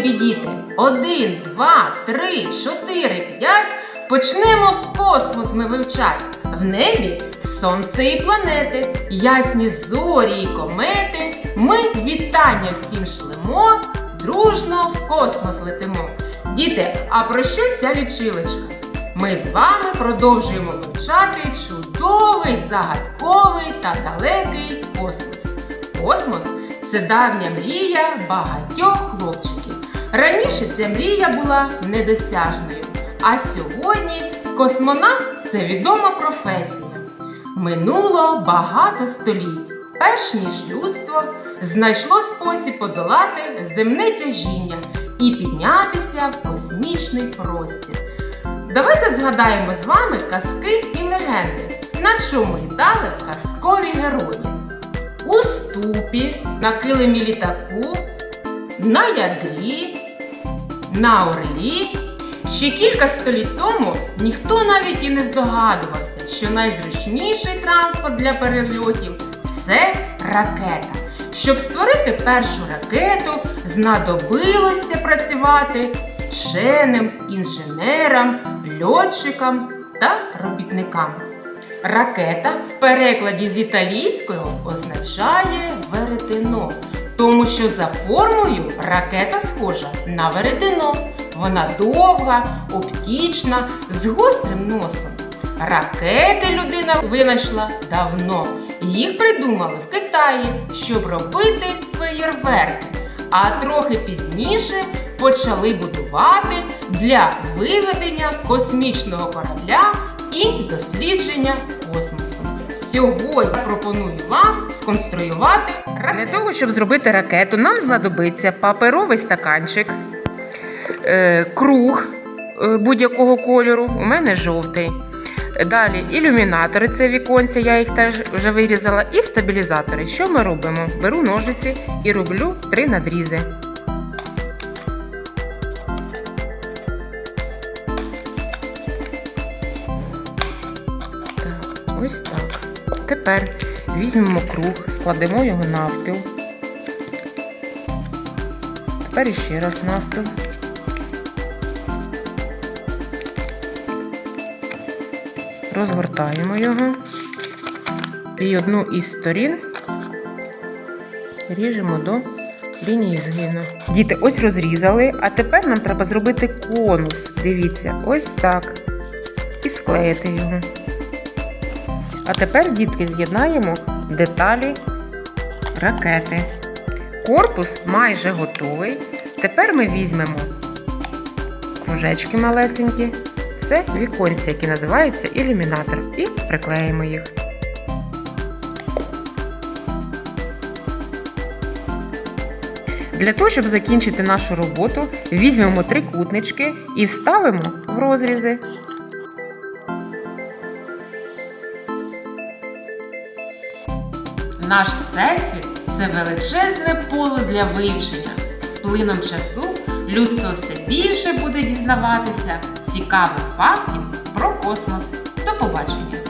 любі діти, один, два, три, чотири, п'ять. Почнемо космос ми вивчати. В небі сонце і планети, ясні зорі і комети. Ми вітання всім шлемо, дружно в космос летимо. Діти, а про що ця лічилочка? Ми з вами продовжуємо вивчати чудовий, загадковий та далекий космос. Космос це давня мрія багатьох хлопчиків. Раніше ця мрія була недосяжною, а сьогодні космонавт це відома професія. Минуло багато століть, перш ніж людство знайшло спосіб подолати земне тяжіння і піднятися в космічний простір. Давайте згадаємо з вами казки і легенди, на чому літали казкові герої. У ступі, на килимі літаку, на ядрі, на орлі. Ще кілька століть тому ніхто навіть і не здогадувався, що найзручніший транспорт для перельотів це ракета. Щоб створити першу ракету, знадобилося працювати вченим, інженерам, льотчикам та робітникам. Ракета в перекладі з італійської означає веретено, тому що за формою ракета схожа на веретено. Вона довга, оптічна, з гострим носом. Ракети людина винайшла давно. Їх придумали в Китаї, щоб робити феєрверки. А трохи пізніше почали будувати для виведення космічного корабля і дослідження космосу. Сьогодні пропоную вам сконструювати ракету. Для того, щоб зробити ракету, нам знадобиться паперовий стаканчик, е, круг е, будь-якого кольору. У мене жовтий. Далі ілюмінатори, це віконця, я їх теж вже вирізала, і стабілізатори. Що ми робимо? Беру ножиці і роблю три надрізи. Ось так. Тепер візьмемо круг, складемо його навпіл. Тепер іще раз навпіл. Розгортаємо його і одну із сторін ріжемо до лінії згину. Діти, ось розрізали, а тепер нам треба зробити конус. Дивіться, ось так. І склеїти його. А тепер, дітки, з'єднаємо деталі ракети. Корпус майже готовий. Тепер ми візьмемо кружечки малесенькі. Це віконці, які називаються ілюмінатор, і приклеїмо їх. Для того, щоб закінчити нашу роботу, візьмемо трикутнички і вставимо в розрізи. Наш всесвіт це величезне поле для вивчення. З плином часу людство все більше буде дізнаватися цікавих фактів про космос. До побачення!